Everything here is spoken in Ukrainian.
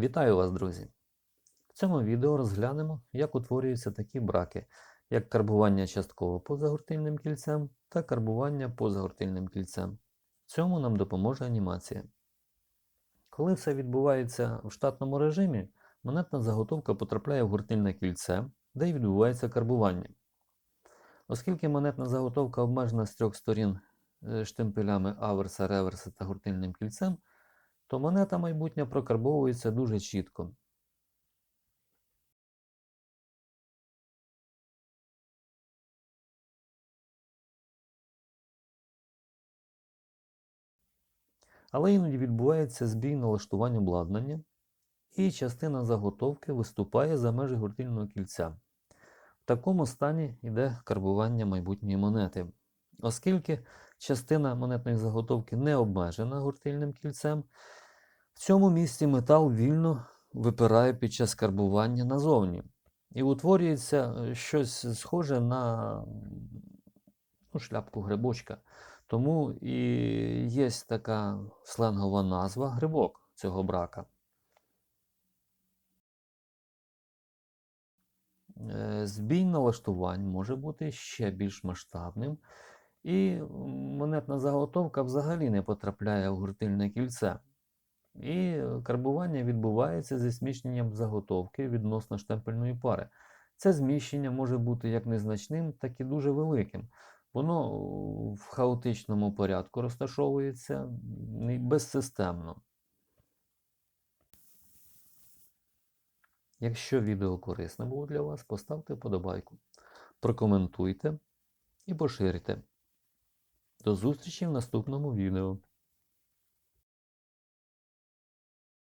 Вітаю вас, друзі! В цьому відео розглянемо, як утворюються такі браки, як карбування частково позагортильним кільцем та карбування позагортильним кільцем. В цьому нам допоможе анімація. Коли все відбувається в штатному режимі, монетна заготовка потрапляє в гортильне кільце, де й відбувається карбування. Оскільки монетна заготовка обмежена з трьох сторін е, штемпелями аверса, реверса та гортильним кільцем, то монета майбутня прокарбовується дуже чітко. Але іноді відбувається збій налаштувань обладнання, і частина заготовки виступає за межі гортильного кільця. В такому стані йде карбування майбутньої монети. Оскільки частина монетної заготовки не обмежена гортильним кільцем, в цьому місці метал вільно випирає під час карбування назовні. І утворюється е, щось схоже на ну, шляпку грибочка. Тому і є така сленгова назва грибок цього брака. Е, Збій налаштувань може бути ще більш масштабним, і монетна заготовка взагалі не потрапляє в гуртильне кільце. І карбування відбувається зі зміщенням заготовки відносно штемпельної пари. Це зміщення може бути як незначним, так і дуже великим. Воно в хаотичному порядку розташовується безсистемно. Якщо відео корисне було для вас, поставте вподобайку, прокоментуйте і поширте. До зустрічі в наступному відео.